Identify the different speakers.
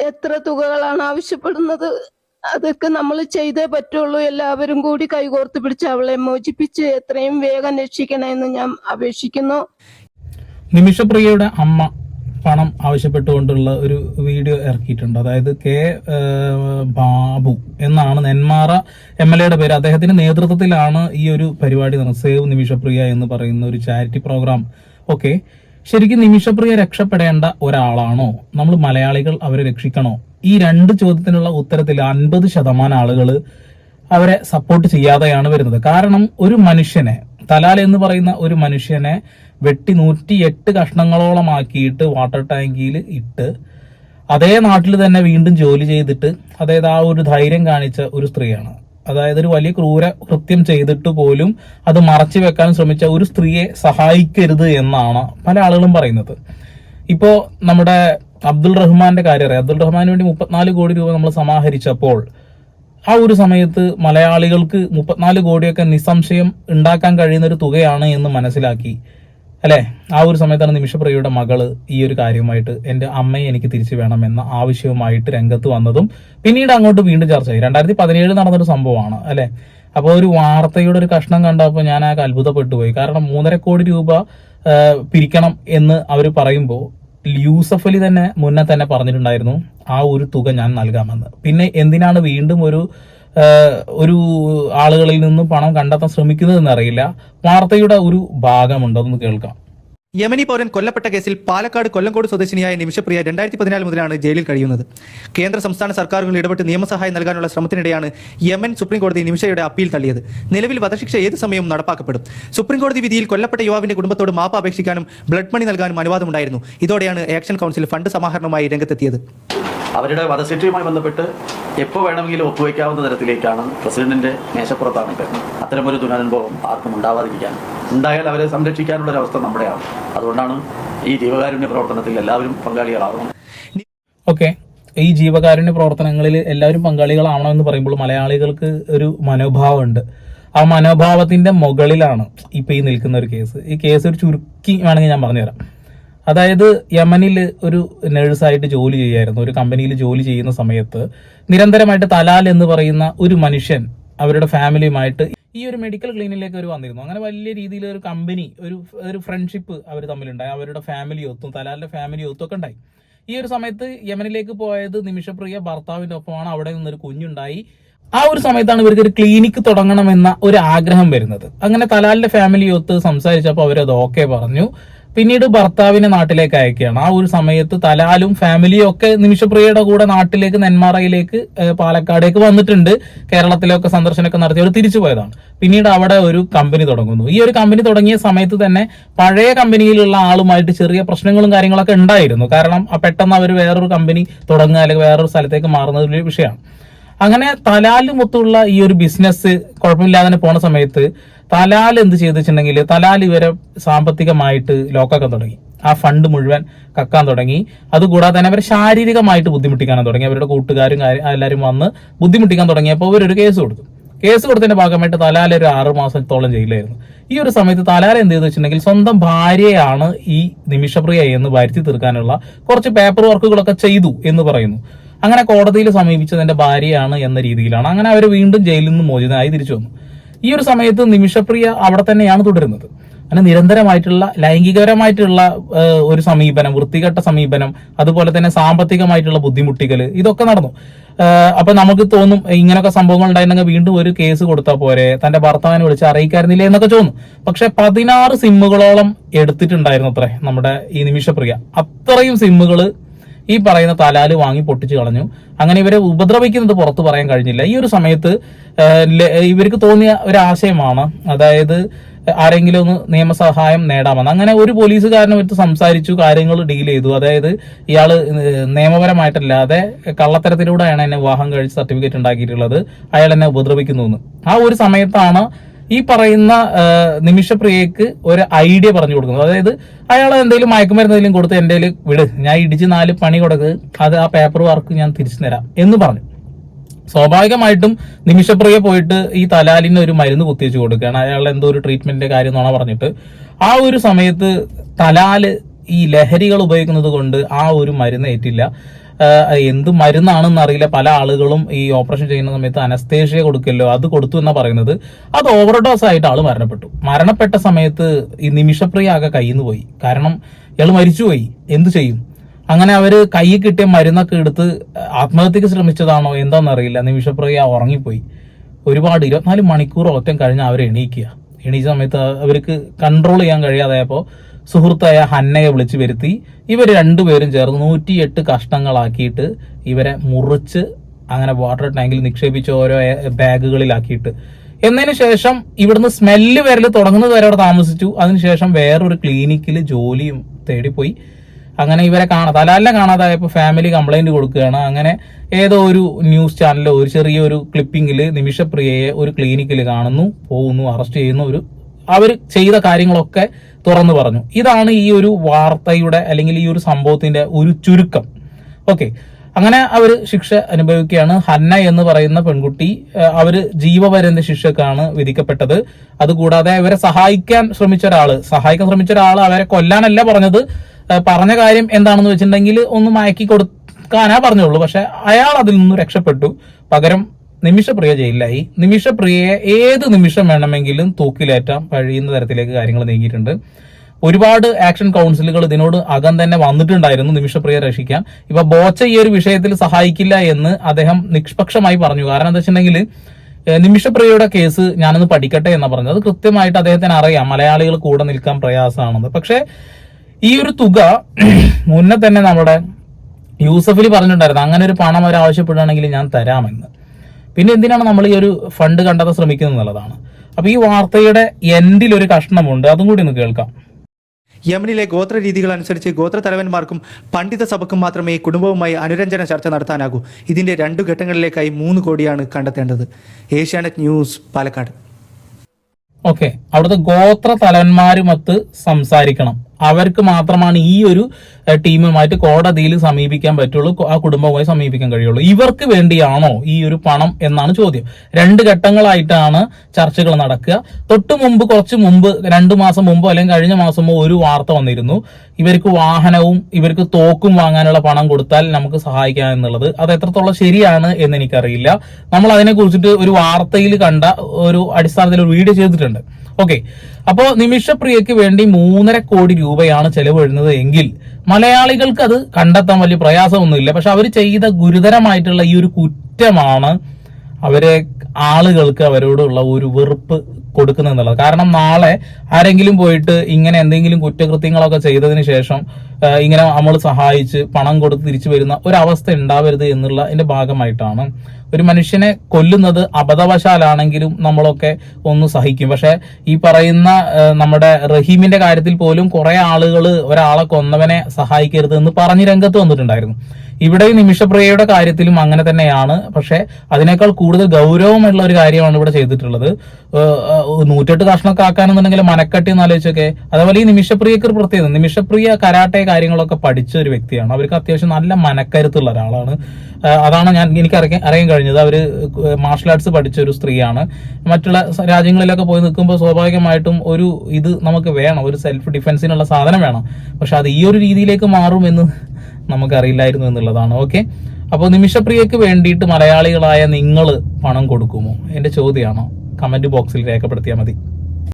Speaker 1: എത്ര തുകകളാണ് ആവശ്യപ്പെടുന്നത്? അതൊക്കെ നമ്മൾ ചെയ്തേ പറ്റുള്ളൂ. എല്ലാവരും കൂടി കൈകോർത്ത് പിടിച്ച് അവളെ മോചിപ്പിച്ച് എത്രയും വേഗം രക്ഷിക്കണമെന്ന് ഞാൻ അപേക്ഷിക്കുന്നു.
Speaker 2: നിമിഷപ്രിയയുടെ അമ്മ പണം ആവശ്യപ്പെട്ടുകൊണ്ടുള്ള ഒരു വീഡിയോ ഇറക്കിയിട്ടുണ്ട്. അതായത് കെ ബാബു എന്നാണ് നെന്മാറ എം എൽ എയുടെ പേര്. അദ്ദേഹത്തിന്റെ നേതൃത്വത്തിലാണ് ഈ ഒരു പരിപാടി സേവ് നിമിഷപ്രിയ എന്ന് പറയുന്ന ഒരു ചാരിറ്റി പ്രോഗ്രാം. ഓക്കെ. ശരിക്കും നിമിഷപ്രിയ രക്ഷപ്പെടേണ്ട ഒരാളാണോ? നമ്മൾ മലയാളികൾ അവരെ രക്ഷിക്കണോ? ഈ രണ്ട് ചോദ്യത്തിനുള്ള ഉത്തരത്തിൽ അൻപത് ശതമാനം ആളുകൾ അവരെ സപ്പോർട്ട് ചെയ്യാതെയാണ് വരുന്നത്. കാരണം ഒരു മനുഷ്യനെ തലാൽ എന്ന് പറയുന്ന ഒരു മനുഷ്യനെ വെട്ടി നൂറ്റി എട്ട് കഷ്ണങ്ങളോളമാക്കിയിട്ട് വാട്ടർ ടാങ്കിയിൽ ഇട്ട് അതേ നാട്ടിൽ തന്നെ വീണ്ടും ജോലി ചെയ്തിട്ട് അതായത് ആ ഒരു ധൈര്യം കാണിച്ച ഒരു സ്ത്രീയാണ്. അതായത് ഒരു വലിയ ക്രൂര കൃത്യം ചെയ്തിട്ട് പോലും അത് മറച്ചു വെക്കാൻ ശ്രമിച്ച ഒരു സ്ത്രീയെ സഹായിക്കരുത് എന്നാണ് പല ആളുകളും പറയുന്നത്. ഇപ്പോ നമ്മുടെ അബ്ദുൾ റഹ്മാന്റെ കാര്യം അറിയാം. അബ്ദുൾ റഹ്മാന് വേണ്ടി മുപ്പത്തിനാല് കോടി രൂപ നമ്മൾ സമാഹരിച്ചപ്പോൾ ആ ഒരു സമയത്ത് മലയാളികൾക്ക് മുപ്പത്തിനാല് കോടിയൊക്കെ നിസ്സംശയം ഉണ്ടാക്കാൻ കഴിയുന്ന ഒരു തുകയാണ് എന്ന് മനസ്സിലാക്കി. അല്ലെ? ആ ഒരു സമയത്താണ് നിമിഷപ്രിയയുടെ മകൾ ഈ ഒരു കാര്യമായിട്ട് എന്റെ അമ്മയെ എനിക്ക് തിരിച്ചു വേണം എന്ന ആവശ്യവുമായിട്ട് രംഗത്ത് വന്നതും പിന്നീട് അങ്ങോട്ട് വീണ്ടും ചർച്ചയായി. രണ്ടായിരത്തി പതിനേഴ് നടന്നൊരു സംഭവമാണ് അല്ലെ? അപ്പോൾ ഒരു വാർത്തയുടെ ഒരു കഷ്ണം കണ്ടപ്പോൾ ഞാൻ ആകെ അത്ഭുതപ്പെട്ടു പോയി കാരണം മൂന്നര കോടി രൂപ പിരിക്കണം എന്ന് അവർ പറയുമ്പോൾ യൂസഫ് അലി തന്നെ മുന്നേ തന്നെ പറഞ്ഞിട്ടുണ്ടായിരുന്നു ആ ഒരു തുക ഞാൻ നൽകാമെന്ന്. പിന്നെ എന്തിനാണ് വീണ്ടും ഒരു ഒരു ആളുകളിൽ നിന്നും പണം കണ്ടെത്താൻ ശ്രമിക്കുന്നതെന്നറിയില്ല. വാർത്തയുടെ ഒരു ഭാഗമുണ്ടോ. എന്ന് കേൾക്കാം.
Speaker 3: യമനി പൗരൻ കൊല്ലപ്പെട്ട കേസിൽ പാലക്കാട് കൊല്ലംകോട് സ്വദേശിനിയായ നിമിഷപ്രിയ രണ്ടായിരത്തി പതിനാല് മുതലാണ് ജയിലിൽ കഴിയുന്നത്. കേന്ദ്ര സംസ്ഥാന സർക്കാരുകൾ ഇടപെട്ട് നിയമസഹായം നൽകാനുള്ള ശ്രമത്തിനിടെയാണ് യമൻ സുപ്രീംകോടതി നിമിഷയുടെ അപ്പീൽ തള്ളിയത്. നിലവിൽ വധശിക്ഷ ഏത് സമയവും നടപ്പാക്കപ്പെടും. സുപ്രീംകോടതി വിധിയിൽ കൊല്ലപ്പെട്ട യുവാവിന്റെ കുടുംബത്തോട് മാപ്പ് അപേക്ഷിക്കാനും ബ്ലഡ് മണി നൽകാനും അനുവാദമുണ്ടായിരുന്നു. ഇതോടെയാണ് ആക്ഷൻ കൗൺസിൽ ഫണ്ട് സമാഹരണവുമായി രംഗത്തെത്തിയത്.
Speaker 4: അവരുടെ വധശിക്ഷയുമായി ബന്ധപ്പെട്ട് എപ്പോൾ വേണമെങ്കിലും ഒപ്പുവെക്കാവുന്ന തരത്തിലേക്കാണ് പ്രസിഡന്റിന്റെ മേശപ്പുറത്താണ് അത്തരമൊരു ദുരനുഭവം ആർക്കും ഉണ്ടാവാതിരിക്കാൻ. ഉണ്ടായാൽ അവരെ സംരക്ഷിക്കാനുള്ള ഒരു അവസ്ഥ നമ്മുടെയാണ്. അതുകൊണ്ടാണ് ഈ ജീവകാരുണ്യ പ്രവർത്തനത്തിൽ എല്ലാവരും പങ്കാളികളാവണം
Speaker 2: ഓക്കെ. ഈ ജീവകാരുണ്യ പ്രവർത്തനങ്ങളിൽ എല്ലാവരും പങ്കാളികളാവണമെന്ന് പറയുമ്പോൾ മലയാളികൾക്ക് ഒരു മനോഭാവമുണ്ട്. ആ മനോഭാവത്തിന്റെ മുകളിലാണ് ഇപ്പൊ ഈ നിൽക്കുന്ന ഒരു കേസ്. ഈ കേസ് ഒരു ചുരുക്കി വേണമെങ്കിൽ ഞാൻ പറഞ്ഞുതരാം. അതായത് യമനിൽ ഒരു നഴ്സായിട്ട് ജോലി ചെയ്യായിരുന്നു ഒരു കമ്പനിയിൽ ജോലി ചെയ്യുന്ന സമയത്ത് നിരന്തരമായിട്ട് തലാൽ എന്ന് പറയുന്ന ഒരു മനുഷ്യൻ അവരുടെ ഫാമിലിയുമായിട്ട് ഈ ഒരു മെഡിക്കൽ ക്ലിനിക്കിലേക്ക് അവർ വന്നിരുന്നു. അങ്ങനെ വലിയ രീതിയിൽ ഒരു കമ്പനി ഒരു ഒരു ഫ്രണ്ട്ഷിപ്പ് അവർ തമ്മിലുണ്ടായി. അവരുടെ ഫാമിലി ഒത്തും തലാലിന്റെ ഫാമിലി ഒത്തും ഒക്കെ ഉണ്ടായി. ഈ ഒരു സമയത്ത് യമനിലേക്ക് പോയത് നിമിഷപ്രിയ ഭർത്താവിന്റെ ഒപ്പമാണ്. അവിടെ നിന്നൊരു കുഞ്ഞുണ്ടായി. ആ ഒരു സമയത്താണ് ഇവർക്ക് ഒരു ക്ലിനിക്ക് തുടങ്ങണമെന്ന ഒരു ആഗ്രഹം വരുന്നത്. അങ്ങനെ തലാലിന്റെ ഫാമിലി ഒത്ത് സംസാരിച്ചപ്പോൾ അവരത് ഓക്കെ പറഞ്ഞു. പിന്നീട് ഭർത്താവിനെ നാട്ടിലേക്ക് അയക്കുകയാണ്. ആ ഒരു സമയത്ത് തലാലും ഫാമിലിയും ഒക്കെ നിമിഷപ്രിയയുടെ കൂടെ നാട്ടിലേക്ക് നെന്മാറയിലേക്ക് പാലക്കാടേക്ക് വന്നിട്ടുണ്ട്. കേരളത്തിലൊക്കെ സന്ദർശനമൊക്കെ നടത്തി അവർ തിരിച്ചു പോയതാണ്. പിന്നീട് അവിടെ ഒരു കമ്പനി തുടങ്ങുന്നു. ഈ ഒരു കമ്പനി തുടങ്ങിയ സമയത്ത് തന്നെ പഴയ കമ്പനിയിലുള്ള ആളുമായിട്ട് ചെറിയ പ്രശ്നങ്ങളും കാര്യങ്ങളൊക്കെ ഉണ്ടായിരുന്നു. കാരണം പെട്ടെന്ന് അവർ വേറൊരു കമ്പനി തുടങ്ങുക അല്ലെങ്കിൽ വേറൊരു സ്ഥലത്തേക്ക് മാറുന്നത് വിഷയമാണ്. അങ്ങനെ തലാലുമൊത്തുള്ള ഈ ഒരു ബിസിനസ് കുഴപ്പമില്ലാതെ പോണ സമയത്ത് തലാൽ എന്ത് ചെയ്തു വെച്ചിട്ടുണ്ടെങ്കിൽ തലാൽ ഇവരെ സാമ്പത്തികമായിട്ട് ലോക്കാക്കാൻ തുടങ്ങി. ആ ഫണ്ട് മുഴുവൻ കക്കാൻ തുടങ്ങി. അതുകൂടാതെ തന്നെ അവരെ ശാരീരികമായിട്ട് ബുദ്ധിമുട്ടിക്കാൻ തുടങ്ങി. അവരുടെ കൂട്ടുകാരും എല്ലാവരും വന്ന് ബുദ്ധിമുട്ടിക്കാൻ തുടങ്ങിയപ്പോൾ ഇവരൊരു കേസ് കൊടുത്തു. കേസ് കൊടുത്തതിന്റെ ഭാഗമായിട്ട് തലാൽ ഒരു ആറു മാസത്തോളം ജയിലായിരുന്നു ഈ ഒരു സമയത്ത് തലാൽ എന്ത് ചെയ്തു സ്വന്തം ഭാര്യയാണ് ഈ നിമിഷപ്രിയ എന്ന് വരുത്തി തീർക്കാനുള്ള കുറച്ച് പേപ്പർ വർക്കുകളൊക്കെ ചെയ്തു എന്ന് പറയുന്നു. അങ്ങനെ കോടതിയിൽ സമീപിച്ചതിന്റെ ഭാര്യയാണ് എന്ന രീതിയിലാണ്. അങ്ങനെ അവർ വീണ്ടും ജയിലിൽ നിന്ന് മോചിതനായി തിരിച്ചു വന്നു. ഈ ഒരു സമയത്ത് നിമിഷപ്രിയ അവിടെ തന്നെയാണ് തുടരുന്നത്. അങ്ങനെ നിരന്തരമായിട്ടുള്ള ലൈംഗികപരമായിട്ടുള്ള ഒരു സമീപനം വൃത്തികെട്ട സമീപനം അതുപോലെ തന്നെ സാമ്പത്തികമായിട്ടുള്ള ബുദ്ധിമുട്ടികൾ ഇതൊക്കെ നടന്നു. അപ്പൊ നമുക്ക് തോന്നും ഇങ്ങനൊക്കെ സംഭവങ്ങൾ ഉണ്ടായിരുന്നെങ്കിൽ വീണ്ടും ഒരു കേസ് കൊടുത്താൽ പോരെ തന്റെ ഭർത്താവിനെ വിളിച്ച് അറിയിക്കായിരുന്നില്ലേ? എന്നൊക്കെ തോന്നും. പക്ഷെ പതിനാറ് സിമ്മുകളോളം എടുത്തിട്ടുണ്ടായിരുന്നു അത്രേ നമ്മുടെ ഈ നിമിഷപ്രിയ. അത്രയും സിമ്മുകൾ ഈ പറയുന്ന തലാൽ വാങ്ങി പൊട്ടിച്ചു കളഞ്ഞു. അങ്ങനെ ഇവരെ ഉപദ്രവിക്കുന്നത് പുറത്തു പറയാൻ കഴിഞ്ഞില്ല. ഈ ഒരു സമയത്ത് ഇവർക്ക് തോന്നിയ ഒരു ആശയമാണ് അതായത് ആരെങ്കിലും ഒന്ന് നിയമസഹായം നേടാമെന്ന്. അങ്ങനെ ഒരു പോലീസുകാരനെ വെച്ച് സംസാരിച്ചു കാര്യങ്ങൾ ഡീൽ ചെയ്തു. അതായത് ഇയാൾ നിയമപരമായിട്ടല്ലാതെ കള്ളത്തരത്തിലൂടെയാണ് എന്നെ വിവാഹം കഴിച്ച് സർട്ടിഫിക്കറ്റ് ഉണ്ടാക്കിയിട്ടുള്ളത്. അയാൾ എന്നെ ഉപദ്രവിക്കുന്നു ആ ഒരു സമയത്താണ് ഈ പറയുന്ന നിമിഷപ്രിയക്ക് ഒരു ഐഡിയ പറഞ്ഞു കൊടുക്കുന്നു. അതായത് അയാൾ എന്തെങ്കിലും മയക്കുമരുന്ന് എന്തെങ്കിലും കൊടുത്ത് എന്റെ വിട് ഞാൻ ഇടിച്ച് നാല് പണി കൊടുക്ക് അത് ആ പേപ്പർ വർക്ക് ഞാൻ തിരിച്ചു തരാം എന്ന് പറഞ്ഞു. സ്വാഭാവികമായിട്ടും നിമിഷപ്രിയ പോയിട്ട് ഈ തലാലിന് ഒരു മരുന്ന് കുത്തിവെച്ച് കൊടുക്കുകയാണ്. അയാൾ എന്തോ ഒരു ട്രീറ്റ്മെന്റിന്റെ കാര്യം എന്നാണ് പറഞ്ഞിട്ട്. ആ ഒരു സമയത്ത് തലാൽ ഈ ലഹരികൾ ഉപയോഗിക്കുന്നത് കൊണ്ട് ആ ഒരു മരുന്ന് ഏറ്റില്ല. എന്ത് മരുന്നാണെന്ന് അറിയില്ല. പല ആളുകളും ഈ ഓപ്പറേഷൻ ചെയ്യുന്ന സമയത്ത് അനസ്തേഷ്യ കൊടുക്കല്ലോ അത് കൊടുത്തു എന്നാ പറയുന്നത്. അത് ഓവർഡോസ് ആയിട്ട് ആൾ മരണപ്പെട്ടു. മരണപ്പെട്ട സമയത്ത് ഈ നിമിഷപ്രിയ ആകെ കയ്യിൽ നിന്ന് പോയി. കാരണം ഇയാൾ മരിച്ചുപോയി. എന്ത് ചെയ്യും? അങ്ങനെ അവർ കൈ കിട്ടിയ മരുന്നൊക്കെ എടുത്ത് ആത്മഹത്യക്ക് ശ്രമിച്ചതാണോ എന്താണെന്നറിയില്ല നിമിഷപ്രിയ ഉറങ്ങിപ്പോയി. ഒരുപാട് ഇരുപത്തിനാല് മണിക്കൂർ ഒറ്റം കഴിഞ്ഞ് അവരെ എണീക്കുക. എണീച്ച സമയത്ത് അവർക്ക് കൺട്രോൾ ചെയ്യാൻ കഴിയാതായപ്പോൾ സുഹൃത്തായ ഹന്നയെ വിളിച്ചു വരുത്തി. ഇവർ രണ്ടുപേരും ചേർന്ന് നൂറ്റിയെട്ട് കഷ്ണങ്ങളാക്കിയിട്ട് ഇവരെ മുറിച്ച് അങ്ങനെ വാട്ടർ ടാങ്കിൽ നിക്ഷേപിച്ച് ഓരോ ബാഗുകളിലാക്കിയിട്ട്. എന്നതിന് ശേഷം ഇവിടുന്ന് സ്മെല്ല് വരൽ തുടങ്ങുന്നത് വരെ അവിടെ താമസിച്ചു. അതിനുശേഷം വേറൊരു ക്ലിനിക്കിൽ ജോലിയും തേടിപ്പോയി. അങ്ങനെ ഇവരെ കാണാ തലാലിനെ കാണാതായപ്പോൾ ഫാമിലി കംപ്ലൈന്റ് കൊടുക്കുകയാണ്. അങ്ങനെ ഏതോ ഒരു ന്യൂസ് ചാനലിലോ ഒരു ചെറിയൊരു ക്ലിപ്പിംഗിൽ നിമിഷപ്രിയയെ ഒരു ക്ലിനിക്കിൽ കാണുന്നു പോകുന്നു അറസ്റ്റ് ചെയ്യുന്ന ഒരു അവർ ചെയ്ത കാര്യങ്ങളൊക്കെ തുറന്നു പറഞ്ഞു. ഇതാണ് ഈ ഒരു വാർത്തയുടെ അല്ലെങ്കിൽ ഈ ഒരു സംഭവത്തിന്റെ ഒരു ചുരുക്കം. ഓക്കെ. അങ്ങനെ അവർ ശിക്ഷ അനുഭവിക്കുകയാണ്. ഹന്ന എന്ന് പറയുന്ന പെൺകുട്ടി അവർ ജീവപര്യന്ത ശിക്ഷക്കാണ് വിധിക്കപ്പെട്ടത്. അതുകൂടാതെ അവരെ സഹായിക്കാൻ ശ്രമിച്ച ഒരാൾ സഹായിക്കാൻ ശ്രമിച്ച ഒരാൾ അവരെ കൊല്ലാനല്ല പറഞ്ഞത്. പറഞ്ഞ കാര്യം എന്താണെന്ന് വെച്ചിട്ടുണ്ടെങ്കിൽ ഒന്ന് മയക്കി കൊടുക്കാനാ പറഞ്ഞുള്ളൂ. പക്ഷെ അയാൾ അതിൽ നിന്ന് രക്ഷപ്പെട്ടു. പകരം നിമിഷപ്രിയ ജയിലിലായി. നിമിഷപ്രിയയെ ഏത് നിമിഷം വേണമെങ്കിലും തൂക്കിലേറ്റാൻ കഴിയുന്ന തരത്തിലേക്ക് കാര്യങ്ങൾ നീങ്ങിയിട്ടുണ്ട്. ഒരുപാട് ആക്ഷൻ കൗൺസിലുകൾ ഇതിനോട് അകം തന്നെ വന്നിട്ടുണ്ടായിരുന്നു നിമിഷപ്രിയ രക്ഷിക്കാൻ. ഇപ്പൊ ബോച്ച ഈ ഒരു വിഷയത്തിൽ സഹായിക്കില്ല എന്ന് അദ്ദേഹം നിഷ്പക്ഷമായി പറഞ്ഞു. കാരണം എന്താ വെച്ചിട്ടുണ്ടെങ്കിൽ നിമിഷപ്രിയയുടെ കേസ് ഞാനൊന്ന് പഠിക്കട്ടെ എന്ന് പറഞ്ഞത്. അത് കൃത്യമായിട്ട് അദ്ദേഹത്തിന് അറിയാം. മലയാളികൾ കൂടെ നിൽക്കാൻ പ്രയാസമാണെന്ന്. പക്ഷേ ഈ ഒരു തുക മുന്നേ തന്നെ നമ്മുടെ യൂസഫിൽ പറഞ്ഞിട്ടുണ്ടായിരുന്നു. അങ്ങനെ ഒരു പണം അവർ ആവശ്യപ്പെടുകയാണെങ്കിൽ ഞാൻ തരാമെന്ന്. പിന്നെ എന്തിനാണ് നമ്മൾ ഈ ഒരു ഫണ്ട് കണ്ടെത്താൻ ശ്രമിക്കുന്നത് എന്നുള്ളതാണ്. അപ്പൊ ഈ വാർത്തയുടെ എൻഡിൽ ഒരു കഷ്ണമുണ്ട് അതും കൂടി ഒന്ന് കേൾക്കാം.
Speaker 3: യമനിലെ ഗോത്ര രീതികൾ അനുസരിച്ച് ഗോത്ര തലവന്മാർക്കും പണ്ഡിത സഭക്കും മാത്രമേ കുടുംബവുമായി അനുരഞ്ജന ചർച്ച നടത്താനാകൂ. ഇതിന്റെ രണ്ടു ഘട്ടങ്ങളിലേക്കായി മൂന്ന് കോടിയാണ് കണ്ടെത്തേണ്ടത്. ഏഷ്യാനെറ്റ് ന്യൂസ് പാലക്കാട്.
Speaker 2: ഓക്കെ. അവിടുത്തെ ഗോത്ര തലവന്മാരുമൊത്ത് സംസാരിക്കണം. അവർക്ക് മാത്രമാണ് ഈ ഒരു ടീമുമായിട്ട് കോടതിയിൽ സമീപിക്കാൻ പറ്റുള്ളൂ ആ കുടുംബവുമായി സമീപിക്കാൻ കഴിയുള്ളൂ. ഇവർക്ക് വേണ്ടിയാണോ ഈ ഒരു പണം എന്നാണ് ചോദ്യം. രണ്ട് ഘട്ടങ്ങളായിട്ടാണ് ചർച്ചകൾ നടക്കുക. തൊട്ടു മുമ്പ് കുറച്ച് മുമ്പ് രണ്ടു മാസം മുമ്പോ അല്ലെങ്കിൽ കഴിഞ്ഞ മാസമോ ഒരു വാർത്ത വന്നിരുന്നു. ഇവർക്ക് വാഹനവും ഇവർക്ക് തോക്കും വാങ്ങാനുള്ള പണം കൊടുത്താൽ നമുക്ക് സഹായിക്കാം എന്നുള്ളത്. അത് എത്രത്തോളം ശരിയാണ് എന്ന് എനിക്കറിയില്ല. നമ്മൾ അതിനെ കുറിച്ചിട്ട് ഒരു വാർത്തയിൽ കണ്ട ഒരു അടിസ്ഥാനത്തിൽ ഒരു വീഡിയോ ചെയ്തിട്ടുണ്ട്. ഓക്കെ. അപ്പോ നിമിഷപ്രിയക്ക് വേണ്ടി മൂന്നര കോടി രൂപയാണ് ചെലവ് വരുന്നത് എങ്കിൽ മലയാളികൾക്ക് അത് കണ്ടെത്താൻ വലിയ പ്രയാസമൊന്നുമില്ല. പക്ഷെ അവർ ചെയ്ത ഗുരുതരമായിട്ടുള്ള ഈ ഒരു കുറ്റമാണ് അവരെ ആളുകൾക്ക് അവരോടുള്ള ഒരു വെറുപ്പ് കൊടുക്കുന്നത് എന്നുള്ളത്. കാരണം നാളെ ആരെങ്കിലും പോയിട്ട് ഇങ്ങനെ എന്തെങ്കിലും കുറ്റകൃത്യങ്ങളൊക്കെ ചെയ്തതിന് ശേഷം ഇങ്ങനെ നമ്മൾ സഹായിച്ച് പണം കൊടുത്ത് തിരിച്ചു വരുന്ന ഒരവസ്ഥ ഉണ്ടാവരുത് എന്നുള്ള അതിന്റെ ഭാഗമായിട്ടാണ്. ഒരു മനുഷ്യനെ കൊല്ലുന്നത് അബദ്ധവശാലാണെങ്കിലും നമ്മളൊക്കെ ഒന്ന് സഹിക്കും. പക്ഷെ ഈ പറയുന്ന നമ്മുടെ റഹീമിന്റെ കാര്യത്തിൽ പോലും കുറെ ആളുകൾ ഒരാളെ കൊന്നവനെ സഹായിക്കരുത് എന്ന് പറഞ്ഞ് രംഗത്ത് വന്നിട്ടുണ്ടായിരുന്നു. ഇവിടെ നിമിഷപ്രിയയുടെ കാര്യത്തിലും അങ്ങനെ തന്നെയാണ്. പക്ഷെ അതിനേക്കാൾ കൂടുതൽ ഗൗരവമുള്ള ഒരു കാര്യമാണ് ഇവിടെ ചെയ്തിട്ടുള്ളത്. നൂറ്റെട്ട് കഷ്ണമൊക്കെ ആക്കാനെന്നുണ്ടെങ്കിൽ മനക്കട്ടി എന്ന് ആലോചിച്ചൊക്കെ. അതേപോലെ ഈ നിമിഷപ്രിയക്ക് പ്രത്യേകത നിമിഷപ്രിയ കരാട്ടെ കാര്യങ്ങളൊക്കെ പഠിച്ച ഒരു വ്യക്തിയാണ്. അവർക്ക് അത്യാവശ്യം നല്ല മനക്കരുത്തുള്ള ഒരാളാണ്. അതാണ് ഞാൻ എനിക്ക് അറിയാൻ അറിയാൻ കഴിഞ്ഞത്. അവർ മാർഷൽ ആർട്സ് പഠിച്ച ഒരു സ്ത്രീയാണ്. മറ്റുള്ള രാജ്യങ്ങളിലൊക്കെ പോയി നിൽക്കുമ്പോൾ സ്വാഭാവികമായിട്ടും ഒരു ഇത് നമുക്ക് വേണം. ഒരു സെൽഫ് ഡിഫെൻസിനുള്ള സാധനം വേണം. പക്ഷെ അത് ഈ ഒരു രീതിയിലേക്ക് മാറുമെന്ന് നമുക്കറിയില്ലായിരുന്നു എന്നുള്ളതാണ് ഓക്കെ അപ്പോൾ നിമിഷപ്രിയക്ക് വേണ്ടിയിട്ട് മലയാളികളായ നിങ്ങൾ പണം കൊടുക്കുമോ? എന്റെ ചോദ്യമാണോ? കമന്റ് ബോക്സിൽ രേഖപ്പെടുത്തിയാൽ മതി.